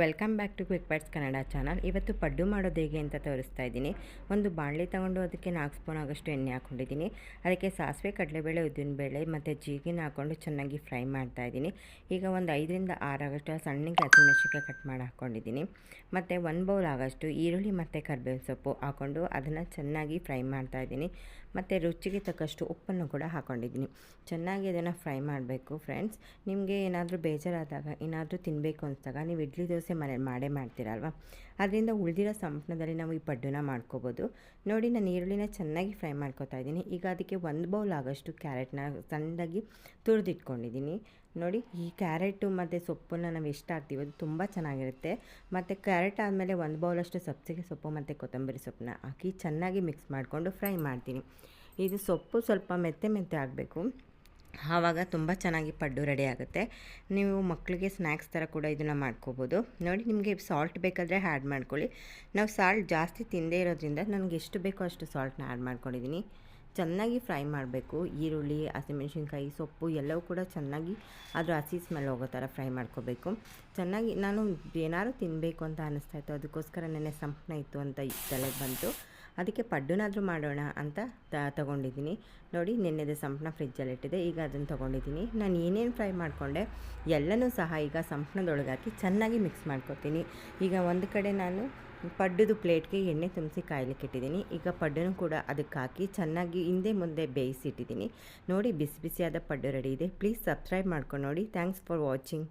Welcome back to Quick Bites Kannada channel. ಇವತ್ತು ಪಡ್ಡು ಮಾಡೋದು ಹೇಗೆ ಅಂತ ತೋರಿಸ್ತಾ ಇದ್ದೀನಿ. ಒಂದು ಬಾಣಲೆ ತಗೊಂಡು ಅದಕ್ಕೆ ನಾಲ್ಕು ಸ್ಪೂನ್ ಆಗೋಷ್ಟು ಎಣ್ಣೆ ಹಾಕ್ಕೊಂಡಿದ್ದೀನಿ. ಅದಕ್ಕೆ ಸಾಸಿವೆ, ಕಡಲೆಬೇಳೆ, ಉದ್ದಿನಬೇಳೆ ಮತ್ತು ಜೀಗಿನ ಹಾಕ್ಕೊಂಡು ಚೆನ್ನಾಗಿ ಫ್ರೈ ಮಾಡ್ತಾ ಇದ್ದೀನಿ. ಈಗ ಒಂದು ಐದರಿಂದ ಆರು ಆಗೋಷ್ಟು ಸಣ್ಣಗೆ ಹಸಿಮೆಣಸಿನ್ಕಾಯಿ ಕಟ್ ಮಾಡಿ ಹಾಕ್ಕೊಂಡಿದ್ದೀನಿ. ಮತ್ತು ಒಂದು ಬೌಲ್ ಆಗೋಷ್ಟು ಈರುಳ್ಳಿ ಮತ್ತು ಕರ್ಬೇವು ಸೊಪ್ಪು ಹಾಕ್ಕೊಂಡು ಅದನ್ನು ಚೆನ್ನಾಗಿ ಫ್ರೈ ಮಾಡ್ತಾ ಇದ್ದೀನಿ. ಮತ್ತು ರುಚಿಗೆ ತಕ್ಕಷ್ಟು ಉಪ್ಪನ್ನು ಕೂಡ ಹಾಕ್ಕೊಂಡಿದ್ದೀನಿ. ಚೆನ್ನಾಗಿ ಅದನ್ನು ಫ್ರೈ ಮಾಡಬೇಕು ಫ್ರೆಂಡ್ಸ್. ನಿಮಗೆ ಏನಾದರೂ ಬೇಜಾರಾದಾಗ, ಏನಾದರೂ ತಿನ್ನಬೇಕು ಅನಿಸಿದಾಗ, ನೀವು ಇಡ್ಲಿ ದೋಸೆ ಮನೇಲಿ ಮಾಡೇ ಮಾಡ್ತೀರಲ್ವ? ಅದರಿಂದ ಉಳಿದಿರೋ ಸಂಪಣದಲ್ಲಿ ನಾವು ಈ ಪಡ್ಡುನ ಮಾಡ್ಕೋಬೋದು. ನೋಡಿ, ನಾನು ಈರುಳ್ಳಿನ ಚೆನ್ನಾಗಿ ಫ್ರೈ ಮಾಡ್ಕೊತಾ ಇದ್ದೀನಿ. ಈಗ ಅದಕ್ಕೆ ಒಂದು ಬೌಲ್ ಆಗೋಷ್ಟು ಕ್ಯಾರೆಟ್ನ ಸಣ್ಣದಾಗಿ ತುರಿದಿಟ್ಕೊಂಡಿದ್ದೀನಿ. ನೋಡಿ, ಈ ಕ್ಯಾರೆಟು ಮತ್ತು ಸೊಪ್ಪನ್ನ ನಾವು ಎಷ್ಟು ಹಾಕ್ತೀವಿ ಅದು ತುಂಬ ಚೆನ್ನಾಗಿರುತ್ತೆ. ಮತ್ತು ಕ್ಯಾರೆಟ್ ಆದಮೇಲೆ ಒಂದು ಬೌಲಷ್ಟು ಸಬ್ಸಿಗೆ ಸೊಪ್ಪು ಮತ್ತು ಕೊತ್ತಂಬರಿ ಸೊಪ್ಪನ್ನ ಹಾಕಿ ಚೆನ್ನಾಗಿ ಮಿಕ್ಸ್ ಮಾಡಿಕೊಂಡು ಫ್ರೈ ಮಾಡ್ತೀನಿ. ಇದು ಸೊಪ್ಪು ಸ್ವಲ್ಪ ಮೆತ್ತೆ ಮೆತ್ತೆ ಆಗಬೇಕು. ಆವಾಗ ತುಂಬ ಚೆನ್ನಾಗಿ ಪಡ್ಡು ರೆಡಿ ಆಗುತ್ತೆ. ನೀವು ಮಕ್ಕಳಿಗೆ ಸ್ನ್ಯಾಕ್ಸ್ ಥರ ಕೂಡ ಇದನ್ನು ಮಾಡ್ಕೋಬೋದು. ನೋಡಿ, ನಿಮಗೆ ಸಾಲ್ಟ್ ಬೇಕಾದರೆ ಆ್ಯಡ್ ಮಾಡ್ಕೊಳ್ಳಿ. ನಾವು ಸಾಲ್ಟ್ ಜಾಸ್ತಿ ತಿಂದೇ ಇರೋದ್ರಿಂದ ನನಗೆ ಎಷ್ಟು ಬೇಕೋ ಅಷ್ಟು ಸಾಲ್ಟ್ನ ಆ್ಯಡ್ ಮಾಡ್ಕೊಂಡಿದ್ದೀನಿ ಚೆನ್ನಾಗಿ ಫ್ರೈ ಮಾಡಬೇಕು. ಈರುಳ್ಳಿ, ಹಸಿಮೆಣ್ಸಿನ್ಕಾಯಿ, ಸೊಪ್ಪು ಎಲ್ಲವೂ ಕೂಡ ಚೆನ್ನಾಗಿ ಅದರ ಹಸಿ ಸ್ಮೆಲ್ ಹೋಗೋ ಥರ ಫ್ರೈ ಮಾಡ್ಕೋಬೇಕು. ಚೆನ್ನಾಗಿ ನಾನು ಏನಾದ್ರು ತಿನ್ನಬೇಕು ಅಂತ ಅನ್ನಿಸ್ತಾ ಇತ್ತು, ಅದಕ್ಕೋಸ್ಕರ ನೆನೆ ಸಂಪನ್ನ ಇತ್ತು ಅಂತ ತಲೆಗೆ ಬಂತು. ಅದಕ್ಕೆ ಪಡ್ಡುನಾದರೂ ಮಾಡೋಣ ಅಂತ ತಗೊಂಡಿದ್ದೀನಿ. ನೋಡಿ, ನೆನ್ನೆದ ಸಂಪಣ ಫ್ರಿಜ್ಜಲ್ಲಿಟ್ಟಿದೆ. ಈಗ ಅದನ್ನು ತೊಗೊಂಡಿದ್ದೀನಿ. ನಾನು ಏನೇನು ಫ್ರೈ ಮಾಡಿಕೊಂಡೆ, ಎಲ್ಲನೂ ಸಹ ಈಗ ಸಂಪಣದೊಳಗೆ ಹಾಕಿ ಚೆನ್ನಾಗಿ ಮಿಕ್ಸ್ ಮಾಡ್ಕೊತೀನಿ. ಈಗ ಒಂದು ಕಡೆ ನಾನು ಪಡ್ಡುದು ಪ್ಲೇಟ್ಗೆ ಎಣ್ಣೆ ತುಂಬಿಸಿ ಕಾಯ್ಲಿಕ್ಕೆ ಇಟ್ಟಿದ್ದೀನಿ. ಈಗ ಪಡ್ಡನ್ನು ಕೂಡ ಅದಕ್ಕೆ ಹಾಕಿ ಚೆನ್ನಾಗಿ ಹಿಂದೆ ಮುಂದೆ ಬೇಯಿಸಿಟ್ಟಿದ್ದೀನಿ. ನೋಡಿ, ಬಿಸಿ ಬಿಸಿಯಾದ ಪಡ್ಡು ರೆಡಿ ಇದೆ. ಪ್ಲೀಸ್ ಸಬ್ಸ್ಕ್ರೈಬ್ ಮಾಡ್ಕೊಂಡು ನೋಡಿ. Thanks for watching.